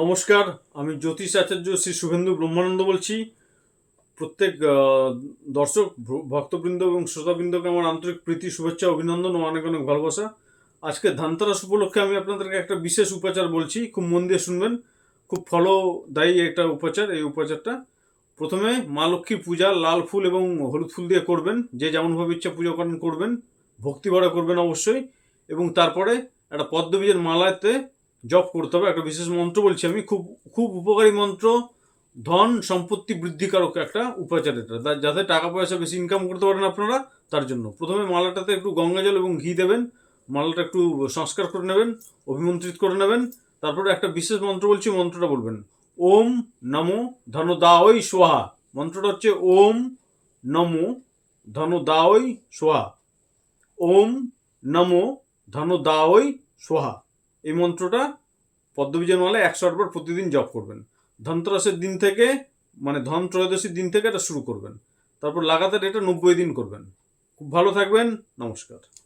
নমস্কার, আমি জ্যোতিষ আচার্য শ্রী শুভেন্দু ব্রহ্মানন্দ বলছি। প্রত্যেক দর্শক ভক্তবৃন্দ এবং শ্রোতাবৃন্দকে আমার আন্তরিক প্রীতি, শুভেচ্ছা, অভিনন্দন ও অনেক অনেক ভালোবাসা। আজকে ধানতেরাস উপলক্ষে আমি আপনাদেরকে একটা বিশেষ উপাচার বলছি, খুব মন দিয়ে শুনবেন, খুব ফলদায়ী একটা উপাচার, এই উপাচারটা। প্রথমে মা লক্ষ্মীর পূজা, লাল ফুল এবং হলুদ ফুল দিয়ে করবেন, যে যেমনভাবে ইচ্ছা পূজা করেন করবেন, ভক্তি ভরা করবেন অবশ্যই। এবং তারপরে একটা পদ্মবীজের মালাতে জপ করতে হবে, একটা বিশেষ মন্ত্র বলছি আমি, খুব খুব উপকারী মন্ত্র, ধন সম্পত্তি বৃদ্ধিকারক একটা উপাচার এটা যাতে টাকা পয়সা বেশি ইনকাম করতে পারেন আপনারা, তার জন্য। প্রথমে মালাটাতে একটু গঙ্গা জল এবং ঘি দেবেন, মালাটা একটু সংস্কার করে নেবেন, অভিমন্ত্রিত করে নেবেন, তারপরে একটা বিশেষ মন্ত্র বলছি, মন্ত্রটা বলবেন। ওম নমো ধনদাওই সোহা, মন্ত্রটা হচ্ছে ওম নমো ধনদাওই সোহা। ওম নমো ধনদাওই সোহা। এই মন্ত্রটা পদ্মবীজের মালে একশো আটবার প্রতিদিন জপ করবেন। ধনত্রাসের দিন থেকে মানে ধন ত্রয়োদশীর দিন থেকে এটা শুরু করবেন। তারপর লাগাতার এটা নব্বই দিন করবেন। খুব ভালো থাকবেন, নমস্কার।